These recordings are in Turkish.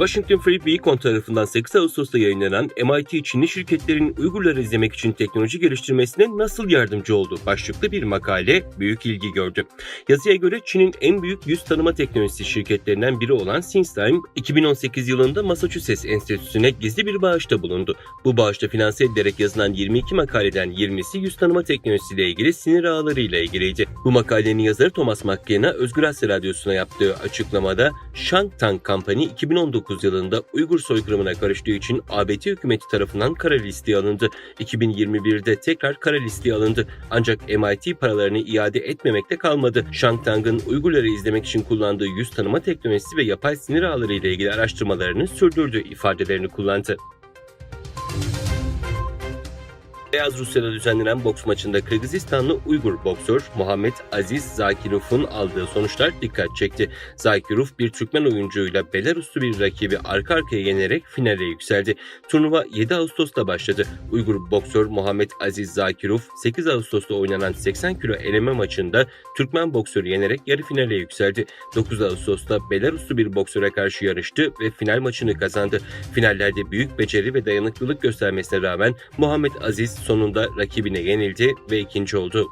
Washington Free Beacon tarafından 8 Ağustos'ta yayınlanan MIT Çinli şirketlerin Uygurları izlemek için teknoloji geliştirmesine nasıl yardımcı oldu başlıklı bir makale büyük ilgi gördü. Yazıya göre Çin'in en büyük yüz tanıma teknolojisi şirketlerinden biri olan SenseTime, 2018 yılında Massachusetts Enstitüsü'ne gizli bir bağışta bulundu. Bu bağışta finanse edilerek yazılan 22 makaleden 20'si yüz tanıma teknolojisiyle ilgili sinir ağları ile ilgiliydi. Bu makalenin yazarı Thomas McKenna, Özgür Asya Radyosu'na yaptığı açıklamada Shangtang Company 2019 yılında Uygur soykırımına karıştığı için ABD hükümeti tarafından kara listeye alındı. 2021'de tekrar kara listeye alındı. Ancak MIT paralarını iade etmemekte kalmadı. Shangtang'ın Uygurları izlemek için kullandığı yüz tanıma teknolojisi ve yapay sinir ağları ile ilgili araştırmalarını sürdürdü ifadelerini kullandı. Beyaz Rusya'da düzenlenen boks maçında Kırgızistanlı Uygur boksör Muhammed Aziz Zakirov'un aldığı sonuçlar dikkat çekti. Zakirov bir Türkmen oyuncuyla Belaruslu bir rakibi arka arkaya yenerek finale yükseldi. Turnuva 7 Ağustos'ta başladı. Uygur boksör Muhammed Aziz Zakirov 8 Ağustos'ta oynanan 80 kilo eleme maçında Türkmen boksörü yenerek yarı finale yükseldi. 9 Ağustos'ta Belaruslu bir boksöre karşı yarıştı ve final maçını kazandı. Finallerde büyük beceri ve dayanıklılık göstermesine rağmen Muhammed Aziz sonunda rakibine yenildi ve ikinci oldu.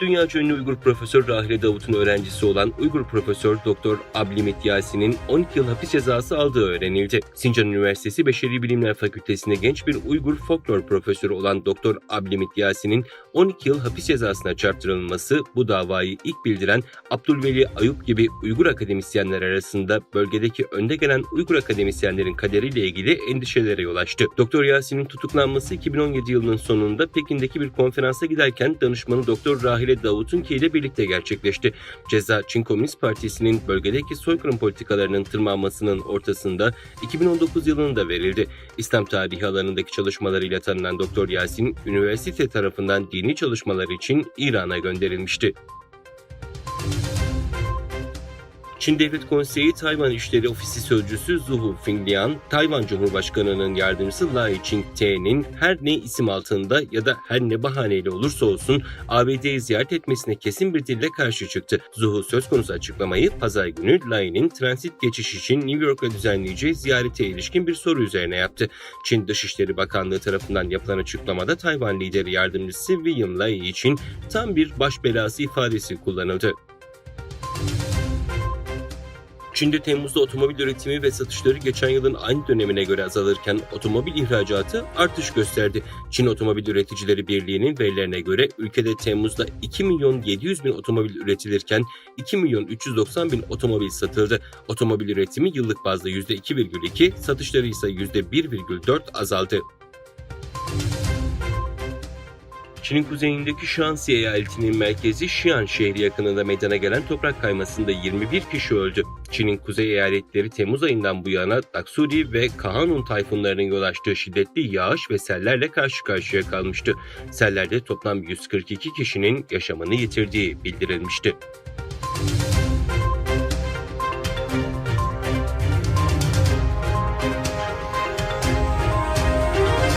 Dünya ünlü Uygur Profesör Rahile Davut'un öğrencisi olan Uygur Profesör Doktor Ablimit Yasin'in 12 yıl hapis cezası aldığı öğrenildi. Sincan Üniversitesi Beşeri Bilimler Fakültesi'nde genç bir Uygur folklor profesörü olan Doktor Ablimit Yasin'in 12 yıl hapis cezasına çarptırılması bu davayı ilk bildiren Abdülveli Ayup gibi Uygur akademisyenler arasında bölgedeki önde gelen Uygur akademisyenlerin kaderiyle ilgili endişelere yol açtı. Doktor Yasin'in tutuklanması 2017 yılının sonunda Pekin'deki bir konferansa giderken danışmanı Doktor Rahile Davut'unki ile birlikte gerçekleşti. Ceza Çin Komünist Partisi'nin bölgedeki soykırım politikalarının tırmanmasının ortasında 2019 yılında verildi. İslam tarihi alanındaki çalışmalarıyla tanınan Doktor Yasin, üniversite tarafından dini çalışmalar için İran'a gönderilmişti. Çin Devlet Konseyi Tayvan İşleri Ofisi Sözcüsü Zuhu Finglian, Tayvan Cumhurbaşkanı'nın yardımcısı Lai Ching-te'nin her ne isim altında ya da her ne bahaneyle olursa olsun ABD'yi ziyaret etmesine kesin bir dille karşı çıktı. Zuhu söz konusu açıklamayı pazar günü Lai'nin transit geçiş için New York'a düzenleyeceği ziyarete ilişkin bir soru üzerine yaptı. Çin Dışişleri Bakanlığı tarafından yapılan açıklamada Tayvan lideri yardımcısı William Lai için tam bir baş belası ifadesi kullanıldı. Çin'de Temmuz'da otomobil üretimi ve satışları geçen yılın aynı dönemine göre azalırken otomobil ihracatı artış gösterdi. Çin Otomobil Üreticileri Birliği'nin verilerine göre ülkede Temmuz'da 2 milyon 700 bin otomobil üretilirken 2 milyon 390 bin otomobil satıldı. Otomobil üretimi yıllık bazda %2,2, satışları ise %1,4 azaldı. Çin'in kuzeyindeki Şansi eyaletinin merkezi Xi'an şehri yakınında meydana gelen toprak kaymasında 21 kişi öldü. Çin'in kuzey eyaletleri Temmuz ayından bu yana Daksuri ve Kahanun tayfunlarının yol açtığı şiddetli yağış ve sellerle karşı karşıya kalmıştı. Sellerde toplam 142 kişinin yaşamını yitirdiği bildirilmişti.